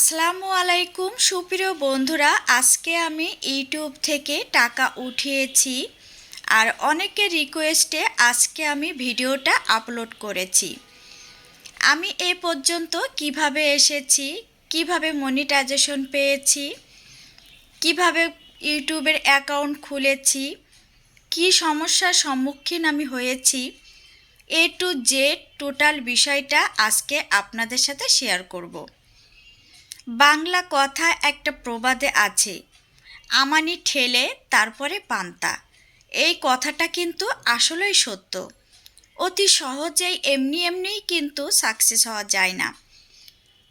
আসসালামু আলাইকুম, সুপ্রিয় বন্ধুরা। আজকে আমি ইউটিউব থেকে টাকা উঠিয়েছি আর অনেকের রিকোয়েস্টে আজকে আমি ভিডিওটা আপলোড করেছি। আমি এ পর্যন্ত কীভাবে এসেছি, কীভাবে মনিটাইজেশন পেয়েছি, কীভাবে ইউটিউবের অ্যাকাউন্ট খুলেছি, কি সমস্যার সম্মুখীন আমি হয়েছি, এ টু জেড টোটাল বিষয়টা আজকে আপনাদের সাথে শেয়ার করব। বাংলা কথা একটা প্রবাদে আছে, আমানি ঠেলে তারপরে পান্তা। এই কথাটা কিন্তু আসলেই সত্য। অতি সহজেই এমনি এমনিই কিন্তু সাকসেস হওয়া যায় না।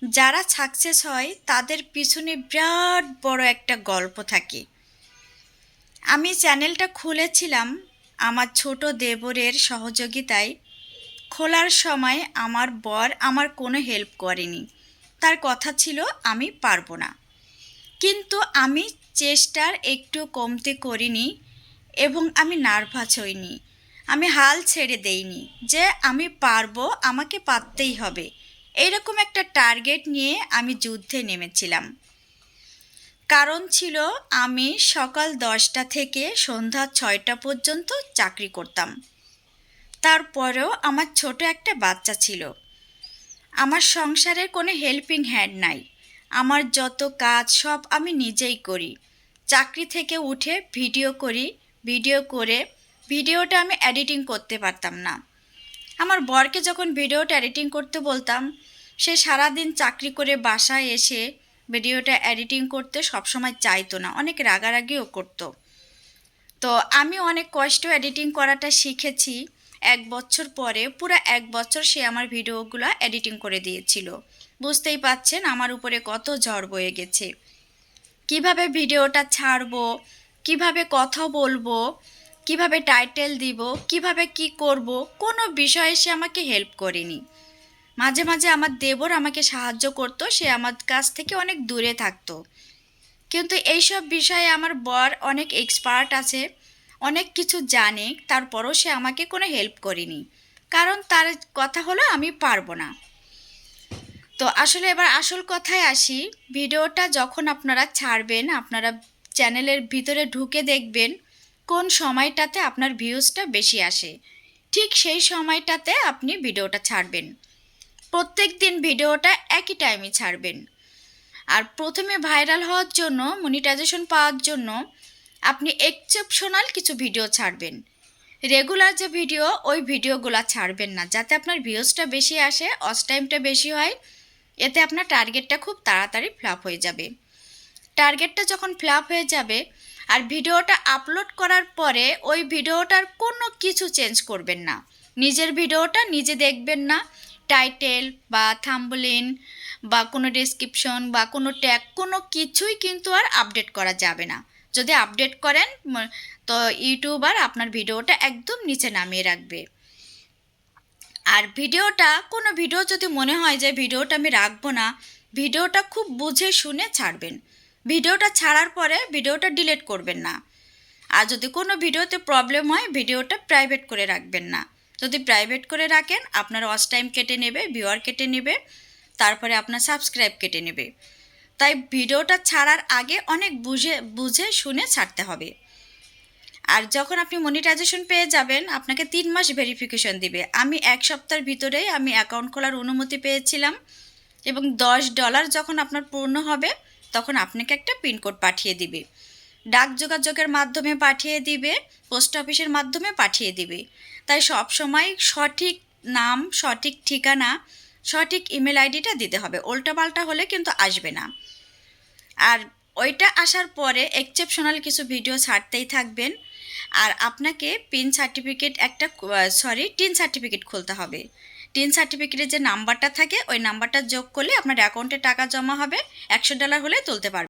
যারা সাকসেস হয়, তাদের পিছনে বিরাট বড় একটা গল্প থাকে। আমি চ্যানেলটা খুলেছিলাম আমার ছোট দেবরের সহযোগিতায়। খোলার সময় আমার বর আমার কোনো হেল্প করেনি। তার কথা ছিল, আমি পারব না। কিন্তু আমি চেষ্টার একটু কমতে করিনি এবং আমি নার্ভাস হইনি। আমি হাল ছেড়ে দেইনি যে, আমি পারব, আমাকে পারতেই হবে। এইরকম একটা টার্গেট নিয়ে আমি যুদ্ধে নেমেছিলাম। কারণ ছিল, আমি সকাল দশটা থেকে সন্ধ্যা ছয়টা পর্যন্ত চাকরি করতাম। তারপরেও আমার ছোট একটা বাচ্চা ছিল। আমার সংসারের কোনো হেল্পিং হ্যান্ড নাই। আমার যত কাজ সব আমি নিজেই করি। চাকরি থেকে উঠে ভিডিও করি ভিডিও করে ভিডিওটা আমি এডিটিং করতে পারতাম না। আমার বরকে যখন ভিডিওটা এডিটিং করতে বলতাম, সে সারাদিন চাকরি করে বাসায় এসে ভিডিওটা এডিটিং করতে সবসময় চাইতো না, অনেক রাগারাগিও করতো। তো আমি অনেক কষ্ট এডিটিং করাটা শিখেছি। এক বছর পরে, পুরো এক বছর সে আমার ভিডিওগুলো এডিটিং করে দিয়েছিল। বুঝতেই পাচ্ছেন আমার উপরে কত ঝড় বয়ে গেছে। কীভাবে ভিডিওটা ছাড়বো, কীভাবে কথা বলব, কীভাবে টাইটেল দিব, কীভাবে কি করব, কোনো বিষয়ে সে আমাকে হেল্প করেনি। মাঝে মাঝে আমার দেবর আমাকে সাহায্য করতো, সে আমার কাছ থেকে অনেক দূরে থাকতো। কিন্তু এইসব বিষয়ে আমার বর অনেক এক্সপার্ট আছে। অনেক কিছু জানে, তারপরও সে আমাকে কোনো হেল্প করেনি। কারণ তার কথা হলো আমি পারব না। তো আসলে এবার আসল কথায় আসি, ভিডিওটা যখন আপনারা ছাড়বেন, আপনারা চ্যানেলের ভিতরে ঢুকে দেখবেন কোন সময়টাতে আপনার ভিউজটা বেশি আসে। ঠিক সেই সময়টাতে আপনি ভিডিওটা ছাড়বেন। প্রত্যেক দিন ভিডিওটা একই টাইমে ছাড়বেন। আর প্রথমে ভাইরাল হওয়ার জন্য মনিটাইজেশন পাওয়ার জন্য আপনি এক্সেপশনাল কিছু ভিডিও ছাড়বেন। রেগুলার যে ভিডিও ওই ভিডিওগুলো ছাড়বেন না। যাতে আপনার ভিউজটা বেশি আসে অস টাইমটা বেশি হয়, এতে আপনার টার্গেটটা খুব তাড়াতাড়ি ফ্লাপ হয়ে যাবে। টার্গেটটা যখন ফ্লাপ হয়ে যাবে, আর ভিডিওটা আপলোড করার পরে ওই ভিডিওটার কোনো কিছু চেঞ্জ করবেন না। নিজের ভিডিওটা নিজে দেখবেন না। টাইটেল বা থাম্বলিন বা কোনো ডেসক্রিপশন বা কোনো ট্যাগ কোনো কিছুই কিন্তু আর আপডেট করা যাবে না। যদি আপডেট করেন তো ইউটিউবার আপনার ভিডিওটা একদম নিচে নামিয়ে রাখবে। আর ভিডিওটা, কোনো ভিডিও যদি মনে হয় যে ভিডিওটা আমি রাখব না, ভিডিওটা খুব বুঝে শুনে ছাড়বেন। ভিডিওটা ছাড়ার পরে ভিডিওটা ডিলিট করবেন না। আর যদি কোনো ভিডিওতে প্রবলেম হয়, ভিডিওটা প্রাইভেট করে রাখবেন না। যদি প্রাইভেট করে রাখেন, আপনার ওয়াচ টাইম কেটে নেবে ভিওয়ার কেটে নেবে, তারপরে আপনার সাবস্ক্রাইব কেটে নেবে। তাই ভিডিওটা ছাড়ার আগে অনেক বুঝে বুঝে শুনে ছাড়তে হবে। আর যখন আপনি মনিটাইজেশন পেয়ে যাবেন, আপনাকে তিন মাস ভেরিফিকেশন দিবে। আমি এক সপ্তাহের ভিতরেই আমি অ্যাকাউন্ট খোলার অনুমতি পেয়েছিলাম এবং দশ ডলার যখন আপনার পূর্ণ হবে, তখন আপনাকে একটা পিনকোড পাঠিয়ে দিবে। ডাক যোগাযোগের মাধ্যমে পাঠিয়ে দিবে পোস্ট অফিসের মাধ্যমে পাঠিয়ে দিবে। তাই সব সময় সঠিক নাম, সঠিক ঠিকানা সঠিক ইমেল আইডিটা দিতে হবে। উল্টাপাল্টা হলে কিন্তু আসবে না। আর ওইটা আসার পরে এক্সেপশনাল কিছু ভিডিও ছাড়তেই থাকবেন। আর আপনাকে পিন সার্টিফিকেট একটা সরি টিন সার্টিফিকেট খুলতে হবে। টিন সার্টিফিকেটের যে নাম্বারটা থাকে, ওই নাম্বারটা যোগ করলে আপনার অ্যাকাউন্টে টাকা জমা হবে। একশো ডলার হলে তুলতে পারবেন।